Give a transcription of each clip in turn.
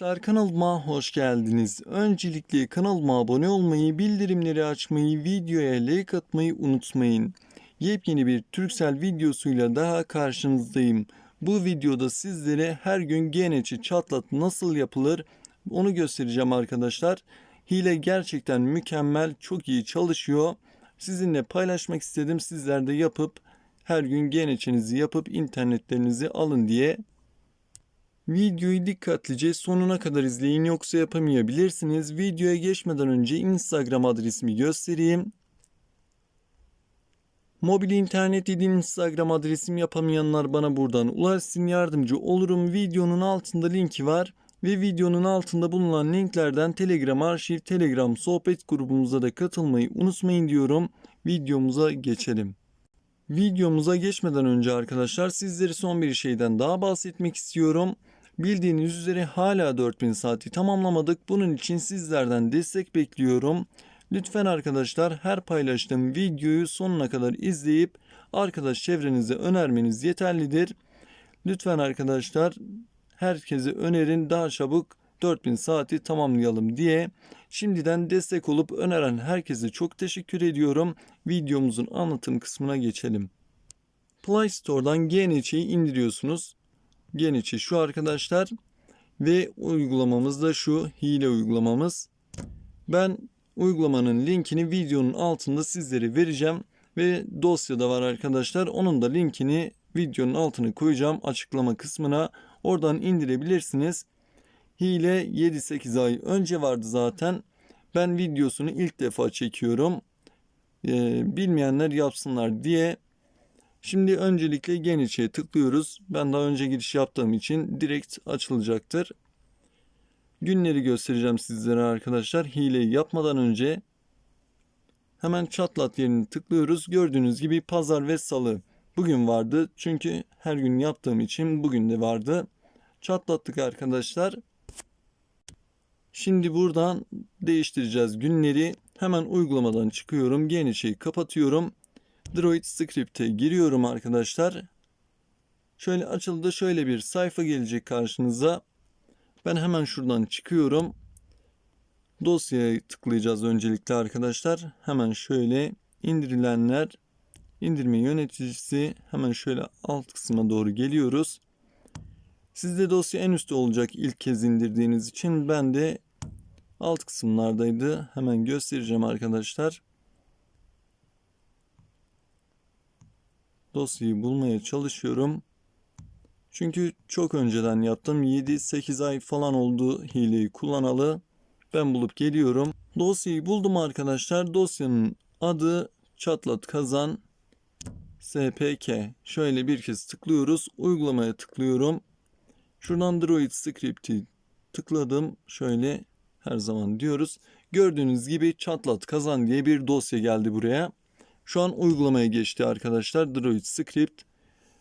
Arkadaşlar kanalıma hoş geldiniz. Öncelikle kanalıma abone olmayı, bildirimleri açmayı, videoya like atmayı unutmayın. Yepyeni bir Türksel videosuyla daha karşınızdayım. Bu videoda sizlere her gün GNC çatlat nasıl yapılır onu göstereceğim arkadaşlar. Hile gerçekten mükemmel, çok iyi çalışıyor. Sizinle paylaşmak istedim. Sizler de yapıp her gün GNC'nizi yapıp internetlerinizi alın diye Videoyu dikkatlice sonuna kadar izleyin yoksa yapamayabilirsiniz. Videoya geçmeden önce Instagram adresimi göstereyim. Mobil internet dediğim Instagram adresim yapamayanlar bana buradan ulaşsın yardımcı olurum. Videonun altında linki var ve videonun altında bulunan linklerden Telegram arşiv, Telegram sohbet grubumuza da katılmayı unutmayın diyorum. Videomuza geçelim. Videomuza geçmeden önce arkadaşlar sizlere son bir şeyden daha bahsetmek istiyorum. Bildiğiniz üzere hala 4000 saati tamamlamadık. Bunun için sizlerden destek bekliyorum. Lütfen arkadaşlar her paylaştığım videoyu sonuna kadar izleyip arkadaş çevrenize önermeniz yeterlidir. Lütfen arkadaşlar herkese önerin daha çabuk 4000 saati tamamlayalım diye. Şimdiden destek olup öneren herkese çok teşekkür ediyorum. Videomuzun anlatım kısmına geçelim. Play Store'dan GNC'yi indiriyorsunuz. GNC şu arkadaşlar ve uygulamamız da şu hile uygulamamız. Ben uygulamanın linkini videonun altında sizlere vereceğim ve dosyada var arkadaşlar. Onun da linkini videonun altına koyacağım açıklama kısmına. Oradan indirebilirsiniz. Hile 7-8 ay önce vardı zaten. Ben videosunu ilk defa çekiyorum. Ee, bilmeyenler yapsınlar diye. Şimdi öncelikle Geniç'e tıklıyoruz. Ben daha önce giriş yaptığım için direkt açılacaktır. Günleri göstereceğim sizlere arkadaşlar. Hileyi yapmadan önce hemen çatlat yerini tıklıyoruz. Gördüğünüz gibi pazar ve salı bugün vardı. Çünkü her gün yaptığım için bugün de vardı. Çatlattık arkadaşlar. Şimdi buradan değiştireceğiz günleri. Hemen uygulamadan çıkıyorum. Geniç'i kapatıyorum. Droid Script'e giriyorum arkadaşlar. Şöyle açıldı şöyle bir sayfa gelecek karşınıza. Ben hemen şuradan çıkıyorum. Dosyaya tıklayacağız öncelikle arkadaşlar. Hemen şöyle indirilenler indirme yöneticisi hemen şöyle alt kısma doğru geliyoruz. Sizde dosya en üstte olacak ilk kez indirdiğiniz için ben de alt kısımlardaydı. Hemen göstereceğim arkadaşlar. Dosyayı bulmaya çalışıyorum. Çünkü çok önceden yaptım. 7-8 ay falan oldu hileyi kullanalı. Ben bulup geliyorum. Dosyayı buldum arkadaşlar. Dosyanın adı çatlat kazan spk. Şöyle bir kez tıklıyoruz. Uygulamaya tıklıyorum. Şuradan Droid Script'i tıkladım. Şöyle her zaman diyoruz. Gördüğünüz gibi çatlat kazan diye bir dosya geldi buraya. Şu an uygulamaya geçti arkadaşlar. Droid Script.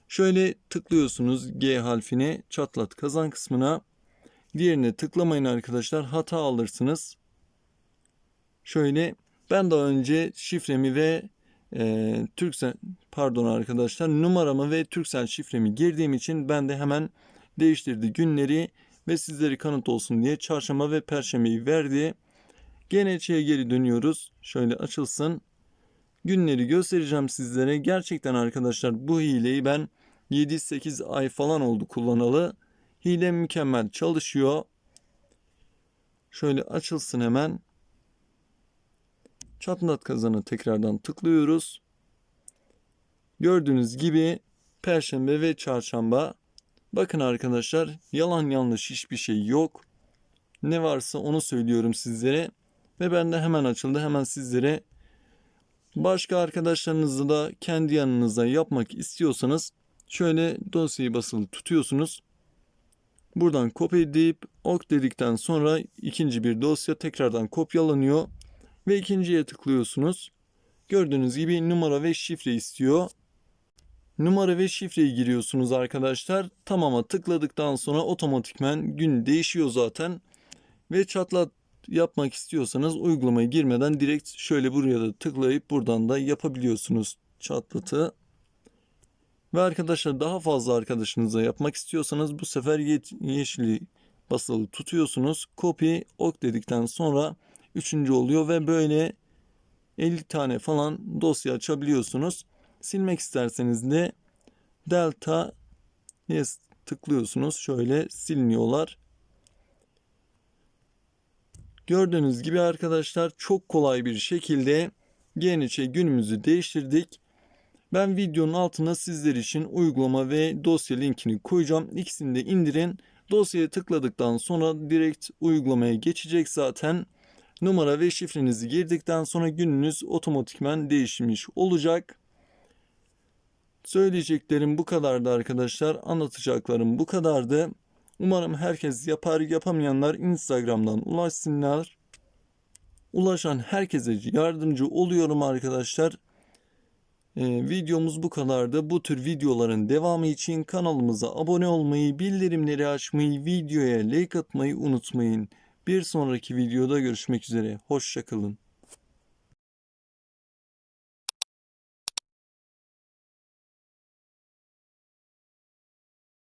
Şöyle tıklıyorsunuz G harfine çatlat kazan kısmına. Diğerine tıklamayın arkadaşlar. Hata alırsınız. Şöyle ben daha önce şifremi ve e, Türksel pardon arkadaşlar numaramı ve Türksel şifremi girdiğim için ben de hemen değiştirdi günleri ve sizleri kanıt olsun diye çarşamba ve perşembeyi verdi. GNC'ye geri dönüyoruz. Şöyle açılsın günleri göstereceğim sizlere. Gerçekten arkadaşlar bu hileyi ben 7-8 ay falan oldu kullanalı. Hile mükemmel çalışıyor. Şöyle açılsın hemen. Çatlat kazanı tekrardan tıklıyoruz. Gördüğünüz gibi perşembe ve çarşamba. Bakın arkadaşlar yalan yanlış hiçbir şey yok. Ne varsa onu söylüyorum sizlere. Ve ben de hemen açıldı. Hemen sizlere Başka arkadaşlarınızla da kendi yanınıza yapmak istiyorsanız şöyle dosyayı basılı tutuyorsunuz. Buradan kopya deyip ok dedikten sonra ikinci bir dosya tekrardan kopyalanıyor ve ikinciye tıklıyorsunuz. Gördüğünüz gibi numara ve şifre istiyor. Numara ve şifreyi giriyorsunuz arkadaşlar. Tamama tıkladıktan sonra otomatikmen gün değişiyor zaten. Ve çatlat yapmak istiyorsanız uygulamaya girmeden direkt şöyle buraya da tıklayıp buradan da yapabiliyorsunuz çatlatı. Ve arkadaşlar daha fazla arkadaşınıza yapmak istiyorsanız bu sefer yeşili basılı tutuyorsunuz. Copy ok dedikten sonra üçüncü oluyor ve böyle 50 tane falan dosya açabiliyorsunuz. Silmek isterseniz de delta yes tıklıyorsunuz. Şöyle siliniyorlar. Gördüğünüz gibi arkadaşlar çok kolay bir şekilde GNC günümüzü değiştirdik. Ben videonun altına sizler için uygulama ve dosya linkini koyacağım. İkisini de indirin. Dosyaya tıkladıktan sonra direkt uygulamaya geçecek zaten. Numara ve şifrenizi girdikten sonra gününüz otomatikman değişmiş olacak. Söyleyeceklerim bu kadardı arkadaşlar. Anlatacaklarım bu kadardı. Umarım herkes yapar. Yapamayanlar Instagram'dan ulaşsınlar. Ulaşan herkese yardımcı oluyorum arkadaşlar. Ee, videomuz bu kadardı. Bu tür videoların devamı için kanalımıza abone olmayı, bildirimleri açmayı, videoya like atmayı unutmayın. Bir sonraki videoda görüşmek üzere. Hoşçakalın.